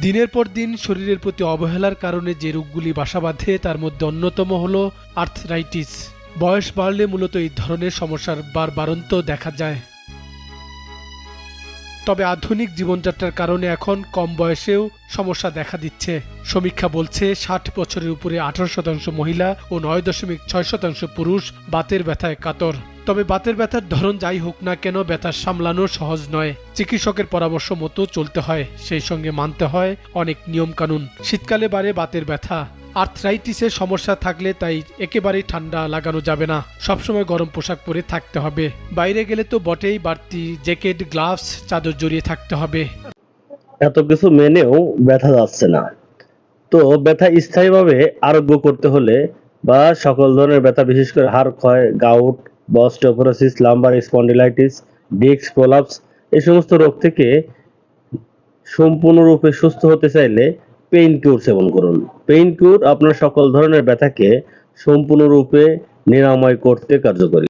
দিনের পর দিন শরীরের প্রতি অবহেলার কারণে যে রোগগুলি বাসা বাঁধে, তার মধ্যে অন্যতম হল আর্থরাইটিস। বয়স বাড়লে মূলত এই ধরনের সমস্যার বার বারবারন্ত দেখা যায়। তবে আধুনিক জীবনযাত্রার কারণে এখন কম বয়সেও সমস্যা দেখা দিচ্ছে। সমীক্ষা বলছে, ষাট বছরের উপরে আঠারো শতাংশ মহিলা ও নয় দশমিক ছয় শতাংশ পুরুষ বাতের ব্যথায় কাতর। তবে বাতের ব্যথার ধরন যাই হোক না কেন ব্যথা সামলানো সহজ নয়। চিকিৎসকের পরামর্শ মতো চলতে হয়, সেই সঙ্গে মানতে হয় অনেক নিয়মকানুন। শীতকালে বাড়ে বাতের ব্যথা। আর্থরাইটিসের সমস্যা থাকলে তাই একেবারেই ঠান্ডা লাগানো যাবে না। সবসময় গরম পোশাক পরে থাকতে হবে। বাইরে গেলে তো বটেই, বাড়তি জ্যাকেট, গ্লাভস, চাদর জড়িয়ে থাকতে হবে। এত কিছু মেনেও ব্যথা যাচ্ছে না। তো ব্যথা স্থায়ীভাবে আরোগ্য করতে হলে বা সকল ধরনের ব্যথা, বিশেষ করে হাড়, ক্ষয়, গাউট বস্টোপোরোসিস, লাম্বার স্পন্ডিলাইটিস ডিক্স প্রলাপস এই সমস্ত রোগ থেকে সম্পূর্ণরূপে সুস্থ হতে চাইলে পেইন কিউর সেবন করুন। পেইন কিউর আপনার সকল ধরনের ব্যথাকে সম্পূর্ণরূপে নিরাময় করতে কার্যকরী।